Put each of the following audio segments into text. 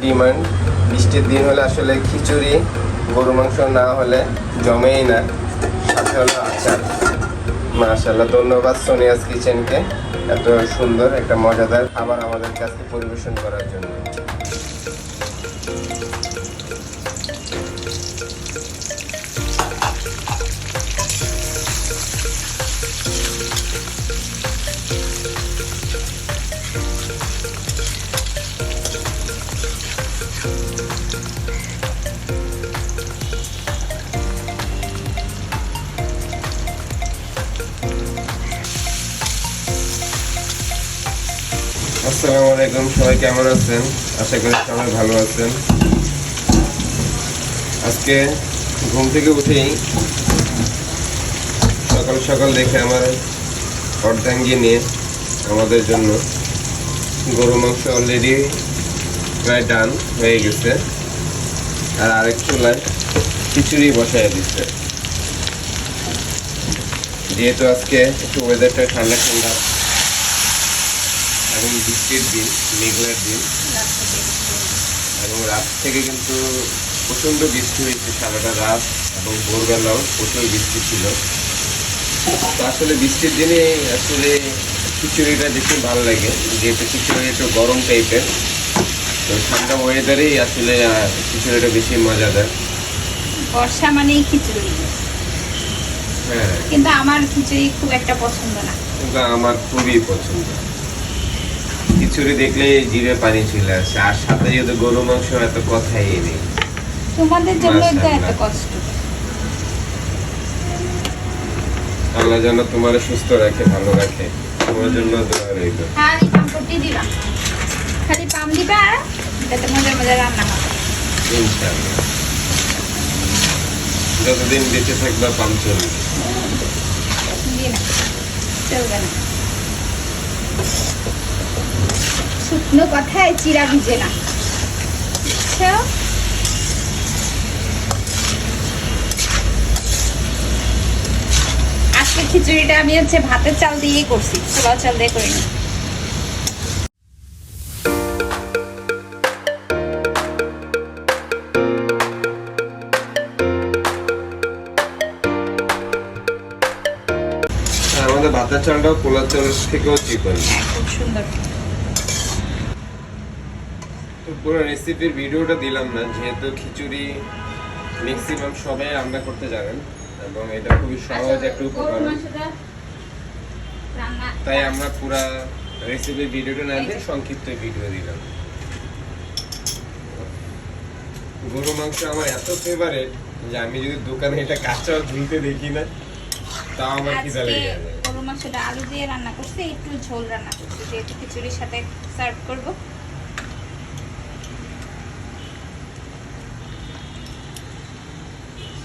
Demand. বৃষ্টির দিন হলে আসলে খিচুড়ি গরু মাংস না হলে জমেই না। সাথে হলো আচার। মাশাল্লাহ ধন্যবাদ সোনিয়াস কিচেনকে। এত সুন্দর, একটা মজাদার খাবার আমাদের কাছে পরিবেশন করার জন্য। আসসালামু আলাইকুম, সবাই কেমন আছেন? আশা করি সবাই ভালো আছেন। আজকে ঘুম থেকে উঠেই সকাল সকাল দেখে আমার অর্ধাঙ্গি নিয়ে আমাদের জন্য গরু মাংস অলরেডি প্রায় ডান হয়ে গেছে। আর আরেক চুলায় খিচুড়ি বসায় দিচ্ছে। যেহেতু আজকে একটু ওয়েদারটা ঠান্ডা ঠান্ডা এবং বৃষ্টির দিন মেঘলার দিন। এবং রাত থেকে কিন্তু প্রচণ্ড বৃষ্টি হয়েছে সারাটা রাত এবং ভোরবেলাও প্রচুর বৃষ্টি ছিল। তো আসলে বৃষ্টির দিনে আসলে খিচুড়িটা বেশি ভালো লাগে। যেহেতু খিচুড়ি একটু গরম টাইপের তো ঠান্ডা ওয়েদারেই আসলে খিচুড়িটা বেশি মজা দেয় বর্ষা মানেই খিচুড়ি। হ্যাঁ। কিন্তু আমার খিচুড়ি খুব একটা পছন্দ না। কিন্তু আমার খুবই পছন্দ। খিচুড়ি দেখলে জিভে পানি চলে আসে আর সাথে যেহেতু গরু মাংস এত কথাই নেই। তোমাদের জন্য তো এত কষ্ট। আল্লাহ যেন তোমার সুস্থ রাখে ভালো রাখে। তোমার জন্য দোয়া রইল। খালি পাম্পটি দিবা খালি পাম দিবা যাতে মজার মজার রান্না হবে। ইনশাআল্লাহ। যতদিন বেঁচে থাকবা পাম চলবে। চলবে না। শুকনো কথায় চিরা ভিজে না? আজকে খিচুড়িটা আমি হচ্ছে ভাতের চাল দিয়েই করছি। পোলাও চাল দিয়ে করিনি। আমাদের ভাতের চালটাও পোলার চাল থেকেও চিকন হ্যাঁ খুব সুন্দর। পুরো রেসিপির ভিডিওটা দিলাম না যেহেতু খিচুড়ি ম্যাক্সিমাম সবাই রান্না করতে জানেন এবং এটা খুবই সহজ একটা উপকরণ। তাই আমরা পুরা রেসিপির ভিডিওটা না দিয়ে সংক্ষিপ্ত ভিডিও দিলাম। গরু মাংস আমার এত ফেভারেট যে আমি যদি দোকানে এটা কাঁচাও ধুইতে দেখি না তাও আমার খিদা আজকে লেগে যাবে? গরু মাংসটা আলু দিয়ে রান্না করছি একটু ঝোল রান্না করছি যেহেতু খিচুড়ির সাথে সার্ভ করব।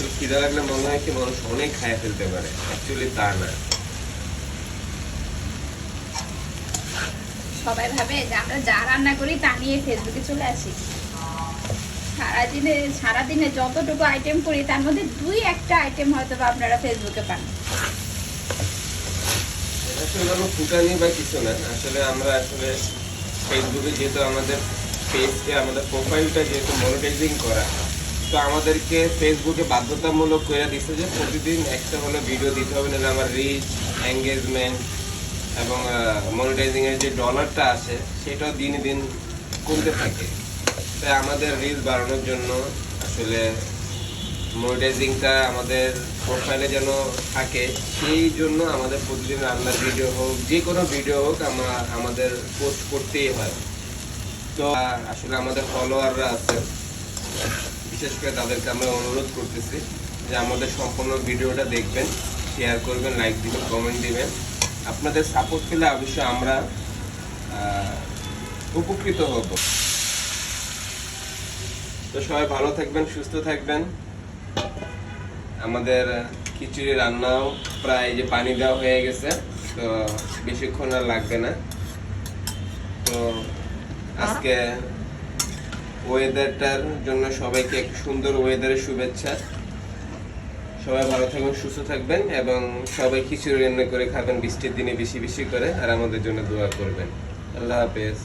তো খিদা লাগলে মনে হয় কি মানুষ অনেক খায় ফেলতে পারে। অ্যাকচুয়ালি তা না। সবাই ভাবে যে আমরা যা রান্না করি তা নিয়ে ফেসবুকে চলে আসি। সারাদিনে সারাদিনে যতটুকু আইটেম করি তার মধ্যে দুই একটা আইটেম হয়তো বা আপনারা ফেসবুকে পান। আসলে কোনো ফুটানি বা কিছু না। আসলে আমরা আসলে ফেসবুকে যেহেতু আমাদের পেজকে আমাদের প্রোফাইলটা যেহেতু মনিটাইজিং করা তো আমাদেরকে ফেসবুকে বাধ্যতামূলক করে দিচ্ছে যে প্রতিদিন একটা হলো ভিডিও দিতে হবে, নাহলে আমার রিচ এঙ্গেজমেন্ট এবং মনিটাইজিং এর যে ডলারটা আছে সেটাও দিন দিন কমতে থাকে। তাই আমাদের রিচ বাড়ানোর জন্য আসলে মনিটাইজিংটা আমাদের প্রোফাইলে যেন থাকে, সেই জন্য আমাদের প্রতিদিন রান্নার ভিডিও হোক, যে কোনো ভিডিও হোক আমরা আমাদের পোস্ট করতেই হয়। তো আসলে আমাদের ফলোয়াররা আছে। বিশেষ করে তাদেরকে আমরা অনুরোধ করতেছি যে আমাদের সম্পূর্ণ ভিডিওটা দেখবেন শেয়ার করবেন লাইক দিবেন কমেন্ট দিবেন। আপনাদের সাপোর্ট পেলে অবশ্যই আমরা উপকৃত হব। তো সবাই ভালো থাকবেন, সুস্থ থাকবেন। আমাদের খিচুড়ি রান্নাও প্রায় যে পানি দেওয়া হয়ে গেছে, তো বেশিক্ষণ আর লাগবে না। তো আজকে ওয়েদারটার জন্য সবাইকে এক সুন্দর ওয়েদারের শুভেচ্ছা। সবাই ভালো থাকবেন সুস্থ থাকবেন এবং সবাই খিচুড়ি রান্না করে খাবেন, বৃষ্টির দিনে বেশি বেশি করে, আর আমাদের জন্য দোয়া করবেন। আল্লাহ হাফেজ।